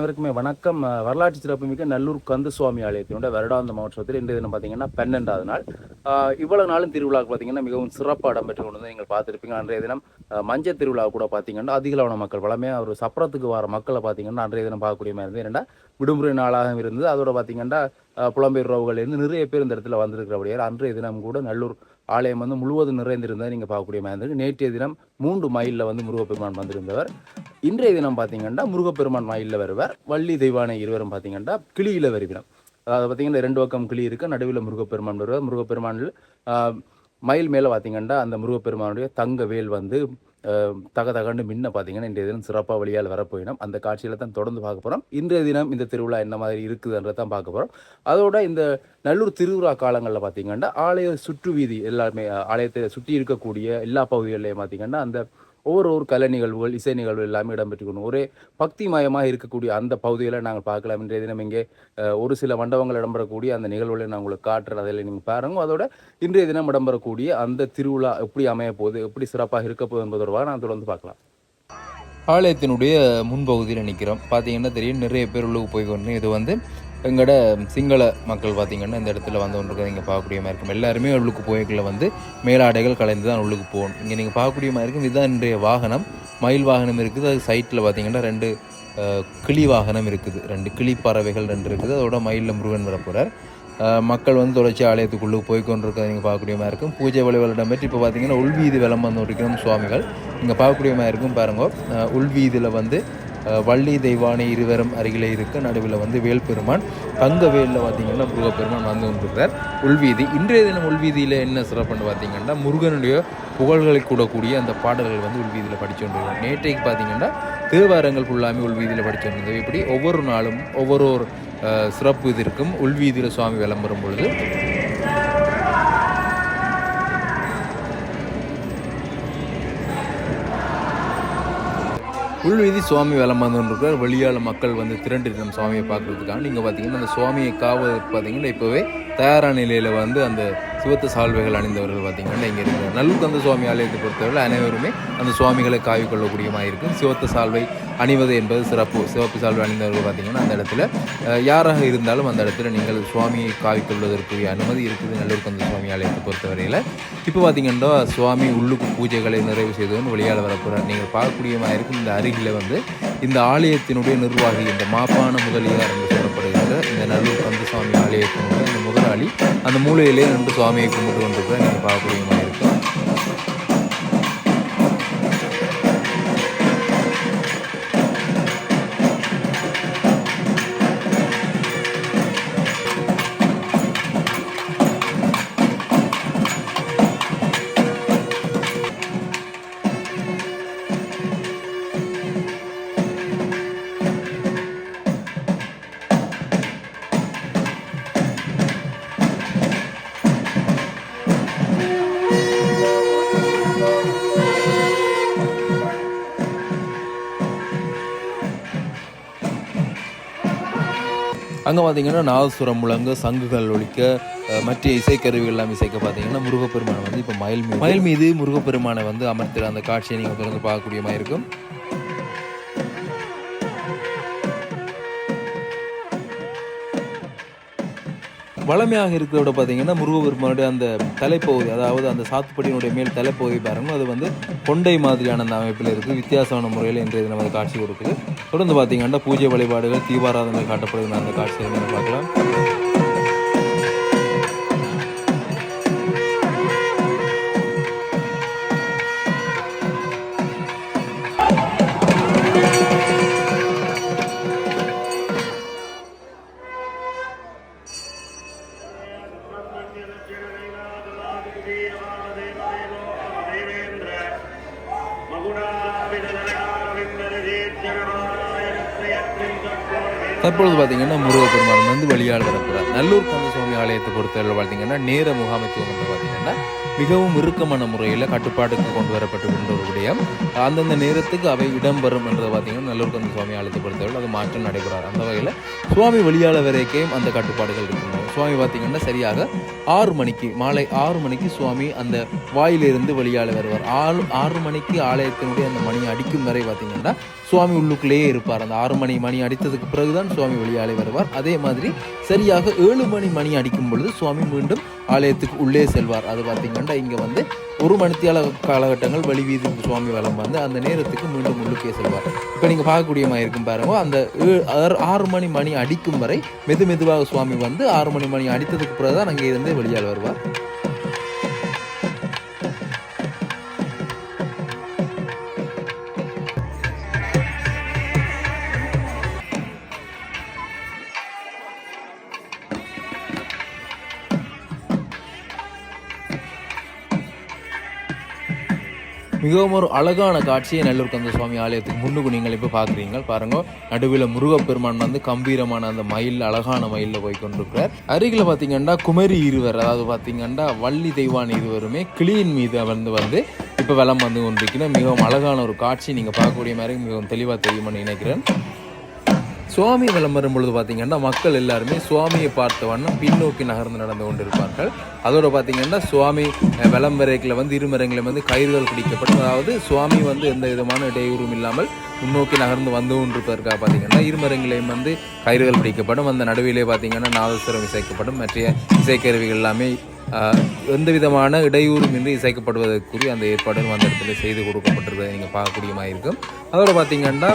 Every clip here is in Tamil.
அனைவருக்குமே வணக்கம். வரலாற்று சிறப்புமிக்க நல்லூர் கந்த சுவாமி ஆலயத்தினுடைய வருடாந்த மாவட்டத்தில் இன்றைய தினம் பார்த்தீங்கன்னா பன்னெண்டாவது நாள். இவ்வளவு நாளும் திருவிழாக்கு பார்த்தீங்கன்னா மிகவும் சிறப்பாக இடம்பெற்று கொண்டு வந்து நீங்கள் பார்த்துருப்பீங்க. அன்றைய தினம் மஞ்சள் திருவிழா கூட பார்த்தீங்கன்னா அதிகளவான மக்கள் வளமையாக ஒரு சப்பரத்துக்கு வர மக்களை பார்த்தீங்கன்னா அன்றைய தினம் பார்க்கக்கூடிய மாதிரி இருந்தது ஏன்னா விடுமுறை நாளாக இருந்தது. அதோட பார்த்தீங்கன்னா புலம்பெயர் உறவுகள் இருந்து நிறைய பேர் இந்த இடத்துல வந்திருக்கிறபடியால் அன்றைய தினம் கூட நல்லூர் ஆலயம் வந்து முழுவதும் நிறைந்திருந்ததை நீங்கள் பார்க்கக்கூடிய மாதிரி இருந்தது நேற்றைய தினம் மூன்று மைலில் வந்து முருகப்பெருமான் வந்திருந்தவர். இன்றைய தினம் பார்த்தீங்கன்னா முருகப்பெருமான் மயிலில் வருவார். வள்ளி தெய்வானை இருவரும் பார்த்தீங்கன்னா கிளியில் வருவினம் அதாவது பார்த்தீங்கன்னா ரெண்டு பக்கம் கிளி இருக்குது நடுவில் முருகப்பெருமான் வருவார். முருகப்பெருமானில் மயில் மேலே பார்த்தீங்கன்னா அந்த முருகப்பெருமானுடைய தங்க வேல் வந்து தக தகண்டு முன்ன பார்த்தீங்கன்னா இன்றைய தினம் சிறப்பாக வழியால் வரப்போயிடும் அந்த காட்சியில தான் தொடர்ந்து பார்க்க போகிறோம் இன்றைய தினம் இந்த திருவிழா என்ன மாதிரி இருக்குதுன்றதை தான் பார்க்க போகிறோம் அதோட இந்த நல்லூர் திருவிழா காலங்களில் பார்த்தீங்கன்னா ஆலய சுற்று வீதி எல்லாருமே ஆலயத்தை சுற்றி இருக்கக்கூடிய எல்லா பகுதிகளிலையும் பார்த்தீங்கன்னா அந்த ஒவ்வொரு ஒரு கலை நிகழ்வுகள் இசை நிகழ்வு எல்லாமே இடம்பெற்றுக்கணும். ஒரே பக்திமயமாக இருக்கக்கூடிய அந்த பகுதிகளை நாங்கள் பார்க்கலாம். இன்றைய தினம் இங்கே ஒரு சில மண்டபங்கள் இடம்பெறக்கூடிய அந்த நிகழ்வுகளை நான் உங்களுக்கு காட்டுறேன். அதில் நீங்கள் பாருங்க. அதோட இன்றைய தினம் இடம்பெறக்கூடிய அந்த திருவிழா எப்படி அமைய போகுது எப்படி சிறப்பாக இருக்க போகுது என்பது தொடர்பாக நான் தொடர்ந்து பார்க்கலாம். ஆலயத்தினுடைய முன்பகுதியில் நிற்கிறோம் பார்த்தீங்கன்னா தெரியும் நிறைய பேர் உள்ளுக்கு போய் கொண்டு இது வந்து எங்களோட சிங்கள மக்கள் பார்த்திங்கன்னா இந்த இடத்துல வந்து ஒன்று நீங்கள் பார்க்கக்கூடிய மாதிரி இருக்கும். எல்லாருமே உள்ளுக்கு போய்க்குள்ள வந்து மேலாடைகள் கலைந்து தான் உள்ளுக்கு போகணும். இங்கே நீங்கள் பார்க்கக்கூடிய மாதிரி இருக்கும். இதுதான் இன்றைய வாகனம். மயில் வாகனம் இருக்குது. அது சைட்டில் பார்த்தீங்கன்னா ரெண்டு கிளி வாகனம் இருக்குது. ரெண்டு கிளி பறவைகள் ரெண்டு இருக்குது. அதோட மயிலில் முருகன் வரப்போகிறார் மக்கள் வந்து தொடர்ச்சி ஆலயத்துக்குள்ளே போய் கொண்டிருக்கிறத நீங்கள் பார்க்கக்கூடிய மாதிரி இருக்கும். பூஜை வழிபாடு இடம்பெற்று இப்போ பார்த்தீங்கன்னா உள்வீதி விளம்பரம் வந்து சுவாமிகள். இங்கே பார்க்கக்கூடிய மாதிரி இருக்கும் பாருங்க. உள்வீதியில் வந்து வள்ளி தெய்வானை இருவரும் அருகிலே இருக்க நடுவில் வந்து வேல்பெருமான் தங்க வேலில் பார்த்திங்கன்னா முருகப்பெருமான் வந்து கொண்டிருக்கிறார் உள்வீதி இன்றைய தினம் உள்வீதியில் என்ன சிறப்புன்னு பார்த்திங்கன்னா முருகனுடைய புகழ்களை கூடக்கூடிய அந்த பாடல்கள் வந்து உள்வீதியில் படித்து கொண்டிருக்கிறோம் நேற்றைக்கு பார்த்தீங்கன்னா தேவாரங்கள் ஃபுல்லாமே உள்வீதியில் படித்து கொண்டிருந்தது இப்படி ஒவ்வொரு நாளும் ஒவ்வொரு ஒரு சிறப்பு இது இருக்கும். உள்வீதியில் சுவாமி விளம்பரம் பொழுது உள்வீதி சுவாமி விளம்பரம் இருக்கிறார் வெளியால் மக்கள் வந்து திரண்டு நம்ம சுவாமியை பார்க்குறதுக்காக. நீங்கள் பார்த்தீங்கன்னா அந்த சுவாமியை காவதற்கு பார்த்தீங்கன்னா இப்போவே தயாரான நிலையில் வந்து அந்த சிவத்து சால்வைகள் அணிந்தவர்கள் பார்த்திங்கன்னா இங்கே இருக்கிறார். நல்லூர் சுவாமி ஆலயத்தை பொறுத்தவரை அனைவருமே அந்த சுவாமிகளை காவிக்கொள்ளக்கூடியமாக இருக்கும் சிவத்து சால்வை அணிவது என்பது சிறப்பு. சிவப்பு சால்வை அணிந்தவர்கள் பார்த்திங்கன்னா அந்த இடத்துல யாராக இருந்தாலும் அந்த இடத்துல நீங்கள் சுவாமியை காவிக்கொள்வதற்குரிய அனுமதி இருக்குது நல்லூர் கந்த சுவாமி ஆலயத்தை பொறுத்தவரையில். இப்போ பார்த்தீங்கன்னா சுவாமி உள்ளுக்கு பூஜைகளை நிறைவு செய்தவன் வெளியால் வரப்போகிறார் நீங்கள் பார்க்கக்கூடியமாக இருக்கும். இந்த அருகில் வந்து இந்த ஆலயத்தினுடைய நிர்வாகி இந்த மாப்பான முதலியார் என்று சொல்லப்படுகின்ற இந்த நல்லூர் கந்தசுவாமி ஆலயத்தினுடைய இந்த அந்த மூலையிலே நின்று சுவாமியை கும்பிட்டு கொண்டிருக்கிற நீங்கள் பார்க்கக்கூடியமாக அங்கே பார்த்தீங்கன்னா நாதசுரம் முழங்க சங்குகள் ஒழிக்க மற்ற இசைக்கருவிகள் எல்லாம் இசைக்க பார்த்தீங்கன்னா முருகப்பெருமானை வந்து இப்போ மயில் மீது மயில் மீது முருகப்பெருமானை வந்து அமர்த்துற அந்த காட்சியை நீங்கள் தொடர்ந்து பார்க்கக்கூடிய மாதிரி இருக்கும். வளமையாக இருக்கிறத பார்த்தீங்கன்னா முருகபெருமானுடைய அந்த தலைப்பகுதி அதாவது அந்த சாத்துப்படியினுடைய மேல் தலைப்பகுதி பாருங்கள் அது வந்து கொண்டை மாதிரியான அந்த அமைப்பில் இருக்குது வித்தியாசமான முறையில் இன்றைய நமது காட்சி கொடுக்குது. தொடர்ந்து பார்த்தீங்கன்னா பூஜை வழிபாடுகள் தீபாராதனை காட்டப்படுகிற அந்த காட்சியை பார்க்கலாம். இப்பொழுது பார்த்தீங்கன்னா முருகப்பெருமான் வந்து வெளியால் வரப்போகிறார் நல்லூர் கந்தசுவாமி ஆலயத்தை பொறுத்தவரை பார்த்தீங்கன்னா நேர முகாமைத்துவம் என்று பார்த்தீங்கன்னா மிகவும் இறுக்கமான முறையில் கட்டுப்பாட்டுக்கு கொண்டு வரப்பட்டு ஒரு விடயம் அந்தந்த நேரத்துக்கு அவை இடம்பெறும் என்றதை பார்த்தீங்கன்னா நல்லூர் கந்த சுவாமி ஆலயத்தை பொறுத்தவரை அது மாற்றம் நடைபெறார் அந்த வகையில் சுவாமி வெளியால வரைக்கும் அந்த கட்டுப்பாடுகள் இருக்கின்றன. சுவாமி பார்த்தீங்கன்னா சரியாக ஆறு மணிக்கு மாலை ஆறு மணிக்கு சுவாமி அந்த வாயிலிருந்து வெளியால் வருவார். ஆறு ஆறு மணிக்கு ஆலயத்தினுடைய அந்த மணி அடிக்கும் வரை பார்த்தீங்கன்னா சுவாமி உள்ளுக்குள்ளேயே இருப்பார். அந்த ஆறு மணி மணி அடித்ததுக்கு பிறகுதான் சுவாமி வெளியாலே வருவார். அதே மாதிரி சரியாக ஏழு மணி மணி அடிக்கும் பொழுது சுவாமி மீண்டும் ஆலயத்துக்கு உள்ளே செல்வார். அது பார்த்தீங்கன்னா இங்கே வந்து ஒரு மணித்தியால காலகட்டங்கள் வழிவீதி சுவாமி வலம் வந்து அந்த நேரத்துக்கு மீண்டும் உள்ளுக்கே செல்வார். இப்போ நீங்கள் பார்க்கக்கூடிய மாதிரி இருக்கும் பாருங்க அந்த ஆறு- ஆறு மணி மணி அடிக்கும் வரை மெது மெதுவாக சுவாமி வந்து ஆறு மணி மணி அடித்ததுக்கு பிறகு தான் அங்கே இருந்து வெளியால் வருவார். மிகவும் ஒரு அழகான காட்சியை நல்லூர் கந்த சுவாமி ஆலயத்துக்கு முன்னுக்கு நீங்கள் இப்போ பார்க்குறீங்க பாருங்க நடுவில் முருகப்பெருமான் வந்து கம்பீரமான அந்த மயில் அழகான மயிலில் போய் கொண்டிருக்கிறார் அருகில் பார்த்தீங்கன்னா குமரி இருவர் அதாவது பார்த்தீங்கன்னா வள்ளி தெய்வான் இருவருமே கிளியின் மீது அமர்ந்து வந்து இப்போ வலம் வந்து கொண்டிருக்கிறேன் மிகவும் அழகான ஒரு காட்சி நீங்கள் பார்க்கக்கூடிய மாதிரி மிகவும் தெளிவாக தெரியும்னு நினைக்கிறேன். சுவாமி வலம் பொழுது பார்த்தீங்கன்னா மக்கள் எல்லாருமே சுவாமியை பார்த்த வண்ணம் பின்னோக்கி நகர்ந்து நடந்து கொண்டிருப்பார்கள். அதோட பார்த்தீங்கன்னா சுவாமி விளம்பரத்தில் வந்து இருமரங்களை வந்து கயிறுகள் பிடிக்கப்படும் அதாவது சுவாமி வந்து எந்த விதமான இடையூறும் இல்லாமல் முன்னோக்கி நகர்ந்து வந்து கொண்டிருப்பதற்காக பார்த்தீங்கன்னா இருமரங்களையும் வந்து கயிறுகள் பிடிக்கப்படும். அந்த நடுவிலே பார்த்தீங்கன்னா நாதஸ்வரம் இசைக்கப்படும். மற்ற இசைக்கருவிகள் எல்லாமே எந்த விதமான இடையூறும் இன்றி இசைக்கப்படுவதற்குரிய அந்த ஏற்பாடுகள் அந்த இடத்துல செய்து கொடுக்கப்பட்டிருப்பதை நீங்கள் பார்க்கக்கூடிய இருக்கும். அதோட பார்த்தீங்கன்னா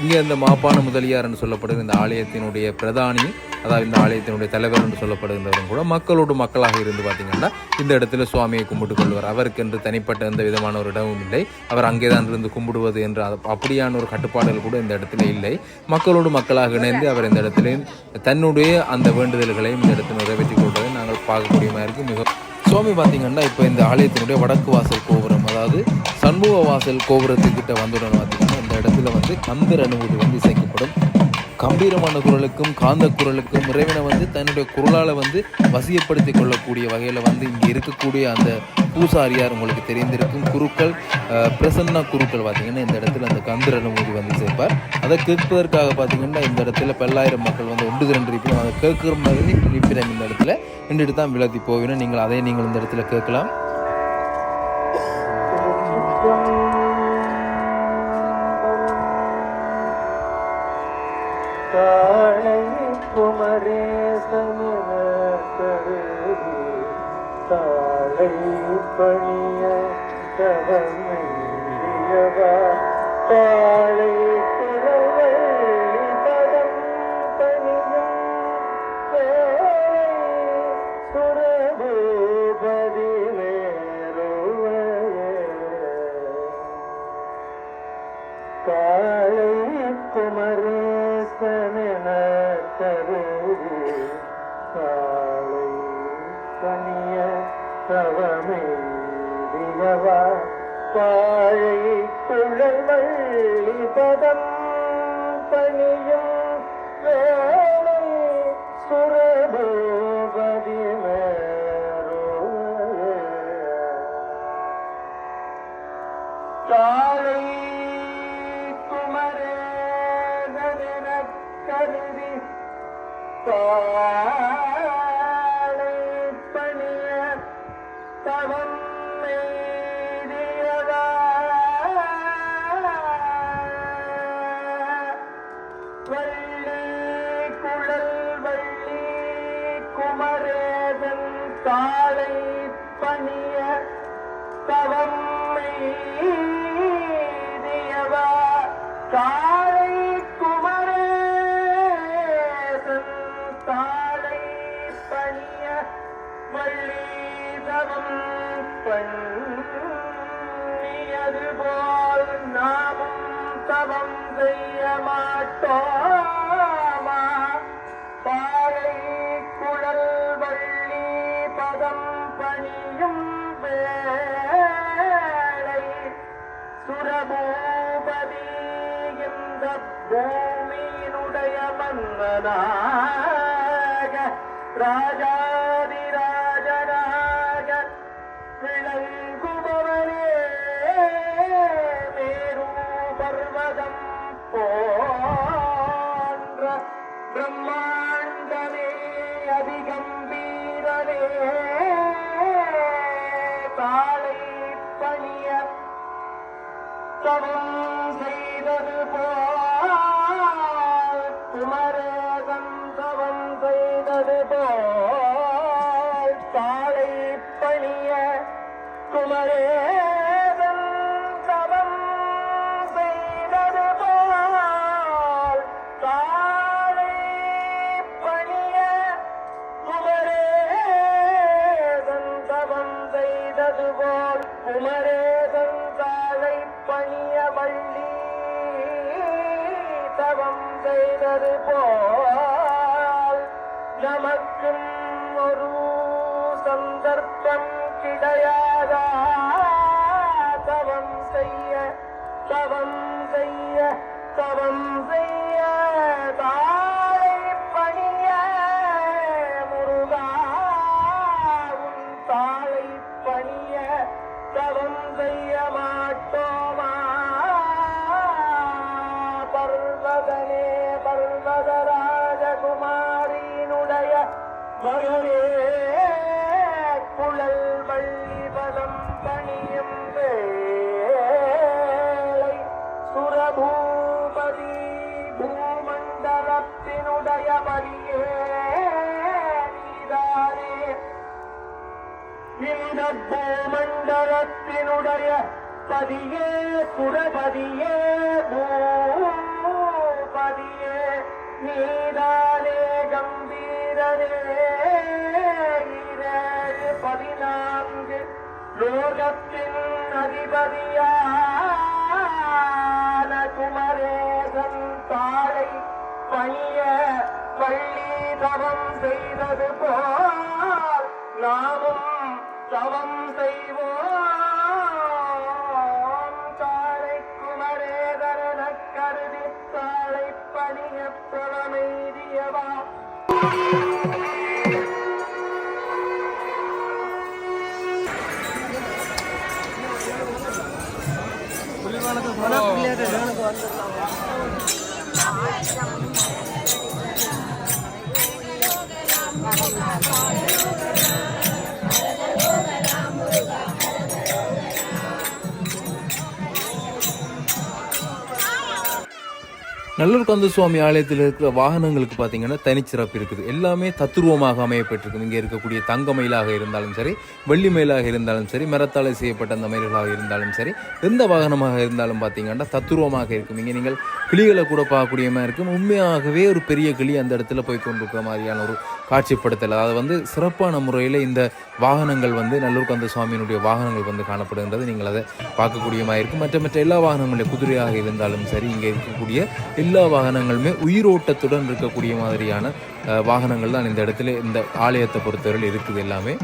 இங்கே இந்த மாப்பான முதலியார் என்று சொல்லப்படுகிற இந்த ஆலயத்தினுடைய பிரதானி அதாவது இந்த ஆலயத்தினுடைய தலைவர் என்று சொல்லப்படுகின்றவரும் கூட மக்களோடு மக்களாக இருந்து பார்த்தீங்கன்னா இந்த இடத்துல சுவாமியை கும்பிட்டு கொள்வார். அவருக்கு என்று தனிப்பட்ட எந்த விதமான ஒரு இடமும் இல்லை. அவர் அங்கே தான் இருந்து கும்பிடுவது என்று அப்படியான ஒரு கட்டுப்பாடுகள் கூட இந்த இடத்துல இல்லை. மக்களோடு மக்களாக இணைந்து அவர் இந்த இடத்துல தன்னுடைய அந்த வேண்டுதல்களையும் இந்த இடத்துல நிறைவேற்றி கொள்வதை நாங்கள் பார்க்கக்கூடிய மாதிரி இருக்கு மிக சுவாமி பார்த்திங்கன்னா இப்போ இந்த ஆலயத்தினுடைய வடக்கு வாசல் கோபுரம் அதாவது சண்முக வாசல் கோபுரத்துக்கிட்ட வந்துடன் பார்த்தீங்கன்னா இந்த இடத்துல வந்து கந்தர் அனுமதி வந்து இசைக்கப்படும். கம்பீரமான குரலுக்கும் காந்த குரலுக்கும் இறைவனை வந்து தன்னுடைய குரலால் வந்து வசியப்படுத்தி கொள்ளக்கூடிய வகையில் வந்து இங்கே இருக்கக்கூடிய அந்த பூசாரியார் உங்களுக்கு தெரிந்திருக்கும். குருக்கள் பிரசன்னா குருக்கள் பார்த்திங்கன்னா இந்த இடத்துல அந்த கந்தர் அனுமதி வந்து சேர்ப்பார். அதை கேட்பதற்காக பார்த்தீங்கன்னா இந்த இடத்துல பல்லாயிரம் மக்கள் வந்து ஒன்று திரண்டு இருப்பினும் அதை கேட்குற மாதிரி இருப்பிடம் இந்த இடத்துல. நின்றுட்டு தான் விளத்தி போவினோம் நீங்கள் அதை நீங்கள் இந்த இடத்துல கேட்கலாம். குமரேசனின கருதி தாளை பணிய தவமையவா தாளை கருதி காளை கனிய தவமே தினவா பாழை குழல்வள்ளி பதம் பணியும் வேளை சுரபூபதி மேருவே காளை மாட்டோமா பாறை குழல் வள்ளி பதம் பணியும் வேளை சுரபூபதி இந்த பூமியினுடைய மன்னனாக Bye-bye. தவம் செய்ய பூமண்டலத்தினுடைய பதியே சுரபதியே பூபதியே. நீதானே கம்பீரனே இரேழு பதினான்கு. லோகத்தின் அதிபதியான குமரேசன் தாளை பணிய பள்ளி தவம் செய்தது போல் நாமும் தவம் செய்வோம். தாளை குமரேதரன கருதி தாளை பணிய பிரமமெய்தியவா நல்லூர் கந்தசுவாமி ஆலயத்தில் இருக்கிற வாகனங்களுக்கு பார்த்தீங்கன்னா தனிச்சிறப்பு இருக்குது. எல்லாமே தத்துருவமாக அமையப்பட்டிருக்கு இங்கே இருக்கக்கூடிய தங்க மயிலாக இருந்தாலும் சரி வெள்ளி மயிலாக இருந்தாலும் சரி மரத்தால் செய்யப்பட்ட அந்த மயில்களாக இருந்தாலும் சரி எந்த வாகனமாக இருந்தாலும் பார்த்தீங்கன்னா தத்துருவமாக இருக்கும். இங்கே நீங்கள் கிளிகளை கூட பார்க்கக்கூடிய மாதிரி இருக்கும். உண்மையாகவே ஒரு பெரிய கிளி அந்த இடத்துல போய் கொண்டிருக்கிற மாதிரியான ஒரு காட்சிப்படுத்தல். அதாவது வந்து சிறப்பான முறையில் இந்த வாகனங்கள் வந்து நல்லூர் கந்த சுவாமியினுடைய வாகனங்கள் வந்து காணப்படுகின்றது. நீங்கள் அதை பார்க்கக்கூடிய மாதிரி இருக்கும். மற்ற மற்ற எல்லா வாகனங்களுடைய குதிரையாக இருந்தாலும் சரி இங்கே இருக்கக்கூடிய எல்லா எல்லா வாகனங்களுமே உயிரோட்டத்துடன் இருக்கக்கூடிய மாதிரியான வாகனங்கள் தான் இந்த இடத்துல இந்த ஆலயத்தை பொறுத்தவரையில் இருக்குது எல்லாமே.